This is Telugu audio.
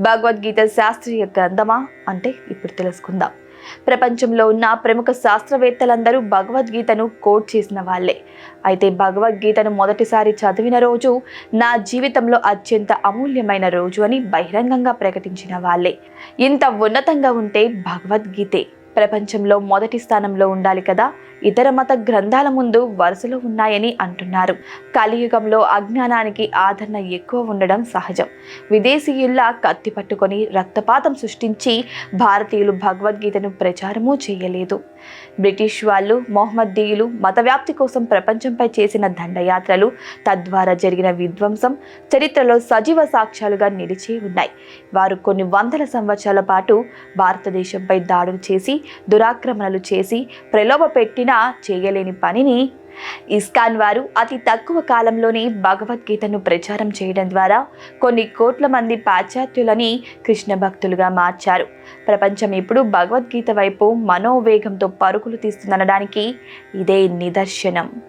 భగవద్గీత శాస్త్రీయ గ్రంథమా అంటే ఇప్పుడు తెలుసుకుందాం. ప్రపంచంలో ఉన్న ప్రముఖ శాస్త్రవేత్తలందరూ భగవద్గీతను కోట్ చేసిన వాళ్ళే. అయితే భగవద్గీతను మొదటిసారి చదివిన రోజు నా జీవితంలో అత్యంత అమూల్యమైన రోజు అని బహిరంగంగా ప్రకటించిన వాళ్ళే. ఇంత ఉన్నతంగా ఉంటే భగవద్గీతే ప్రపంచంలో మొదటి స్థానంలో ఉండాలి కదా? ఇతర మత గ్రంథాల ముందు వరుసలో ఉన్నాయని అంటున్నారు. కలియుగంలో అజ్ఞానానికి ఆదరణ ఎక్కువ ఉండడం సహజం. విదేశీయుల్లా కత్తి పట్టుకొని రక్తపాతం సృష్టించి భారతీయులు భగవద్గీతను ప్రచారమూ చేయలేదు. బ్రిటిష్ వాళ్ళు మొహమ్మదీయులు మత వ్యాప్తి కోసం ప్రపంచంపై చేసిన దండయాత్రలు తద్వారా జరిగిన విధ్వంసం చరిత్రలో సజీవ సాక్ష్యాలుగా నిలిచి ఉన్నాయి. వారు కొన్ని వందల సంవత్సరాల పాటు భారతదేశంపై దాడులు చేసి దురాక్రమణలు చేసి ప్రలోభ పెట్టిన చేయలేని పనిని ఇస్కాన్ వారు అతి తక్కువ కాలంలోనే భగవద్గీతను ప్రచారం చేయడం ద్వారా కొన్ని కోట్ల మంది పాశ్చాత్యులని కృష్ణ భక్తులుగా మార్చారు. ప్రపంచం ఇప్పుడు భగవద్గీత వైపు మనోవేగంతో పరుగులు తీస్తుందనడానికి ఇదే నిదర్శనం.